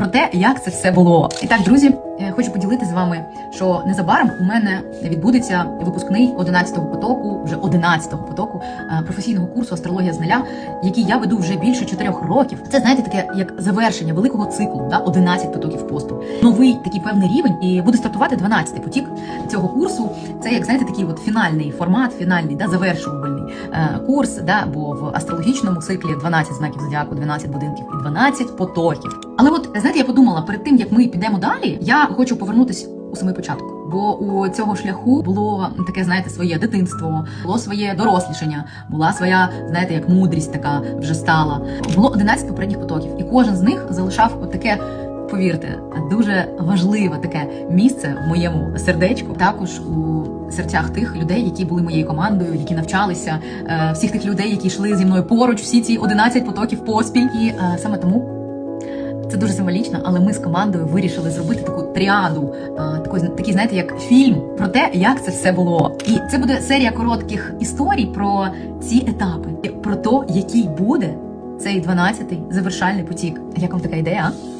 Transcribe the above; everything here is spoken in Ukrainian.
про те, як це все було. І так, друзі, е, хочу поділитися з вами, що незабаром у мене відбудеться випускний 11-го потоку, вже 11-го потоку е, професійного курсу астрологія з нуля, який я веду вже більше 4 років. Це знаєте, таке як завершення великого циклу, да, 11 потоків посту. Новий такий певний рівень, і буде стартувати 12-й потік цього курсу. Це як знаєте, такий от фінальний формат, фінальний, да, завершувальний е, курс, да, бо в астрологічному циклі 12 знаків зодіаку, 12 будинків і 12 потоків. Але от знаєте, я подумала перед тим, як ми підемо далі, я хочу повернутись у самий початок. Бо у цього шляху було таке, знаєте, своє дитинство, було своє дорослішання, була своя, знаєте, як мудрість така вже стала. Було 11 попередніх потоків, і кожен з них залишав таке. Повірте, дуже важливе таке місце в моєму сердечку, також у серцях тих людей, які були моєю командою, які навчалися, е, всіх тих людей, які йшли зі мною поруч, всі ці 11 потоків поспіль. І е, саме тому це дуже символічно, але ми з командою вирішили зробити таку тріаду, е, такий, такий, знаєте, як фільм про те, як це все було. І це буде серія коротких історій про ці етапи, про те, який буде цей 12-й завершальний потік. Як вам така ідея? а?